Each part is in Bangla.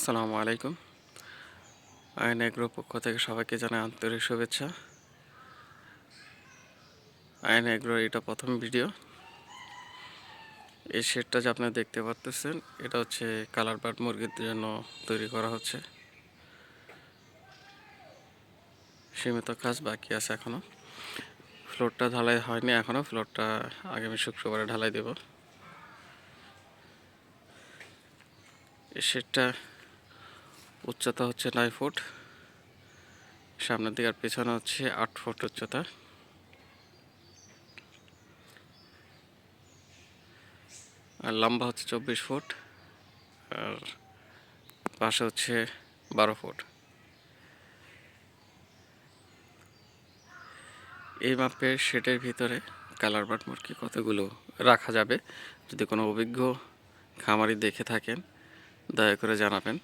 আসসালামু আলাইকুম। আইন এগ্রো পক্ষ থেকে সবাইকে জানাই আন্তরিক শুভেচ্ছা। আইন এগ্রো এটা প্রথম ভিডিও। এই শেডটা যে আপনারা দেখতে পারতেছেন, এটা হচ্ছে কালার বার্ড মুরগির জন্য তৈরি করা হচ্ছে। সীমিত কাজ বাকি আছে এখনও ফ্লোরটা ঢালাই হয়নি এখনও ফ্লোরটা আগামী শুক্রবারে ঢালাই দেব। এই শেডটা উচ্চতা হচ্ছে নয় ফুট। সামনের দিকে আর পেছনে হচ্ছে আট ফুট উচ্চতা। আর লম্বা হচ্ছে চব্বিশ ফুট। আর পাশে হচ্ছে বারো ফুট। এই মাপের শেডের ভিতরে কালার বাট মুরগি কতগুলো রাখা যাবে? যদি কোনো অভিজ্ঞ খামারি দেখে থাকেন, দয়া করে জানাবেন।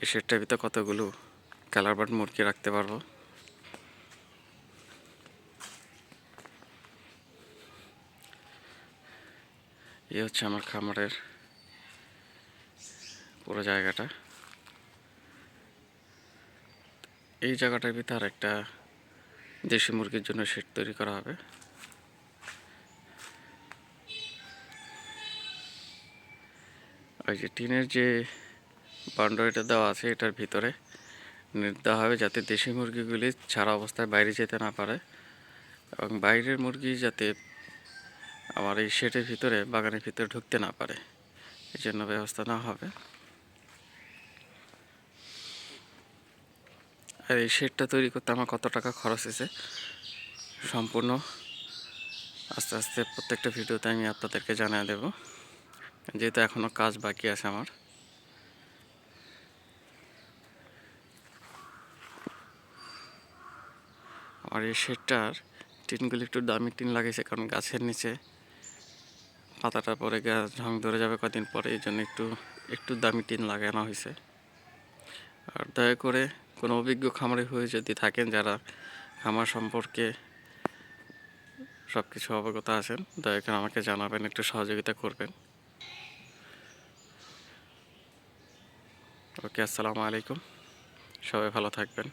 এই শেডটার ভিতরে কতগুলো কালার বাট মুরগি রাখতে পারব? এই হচ্ছে আমার খামারের পুরো জায়গাটা। এই জায়গাটার ভিতরে একটা দেশি মুরগির জন্য শেড তৈরি করা হবে। ওই যে টিনের যে বাউন্ডারিটা দেওয়া আছে এটার ভিতরে। দেওয়া হবে যাতে দেশি মুরগিগুলি ছাড়া অবস্থায় বাইরে যেতে না পারে এবং বাইরের মুরগি যাতে আমার এই শেডের ভিতরে, বাগানের ভিতরে ঢুকতে না পারে। এই জন্য ব্যবস্থা নেওয়া হবে। আর এই শেডটা তৈরি করতে আমার কত টাকা খরচ হয়েছে সম্পূর্ণ আস্তে আস্তে প্রত্যেকটা ভিডিওতে আমি আপনাদেরকে জানিয়ে দেব। যেহেতু এখনও কাজ বাকি আছে আমার। আর এই শেডটার টিনগুলি একটু দামি টিন লাগিয়েছে কারণ গাছের নিচে পাতাটা পরে গাছ ঢং ধরে যাবে কদিন পরে, এই জন্য একটু একটু দামি টিন লাগানো হয়েছে। আর দয়া করে কোনো অভিজ্ঞ খামারি হয়ে যদি থাকেন যারা খামার সম্পর্কে সব কিছু অবগত আছেন, দয়া করে আমাকে জানাবেন, একটু সহযোগিতা করবেন। ওকে, আসসালামু আলাইকুম। সবাই ভালো থাকবেন।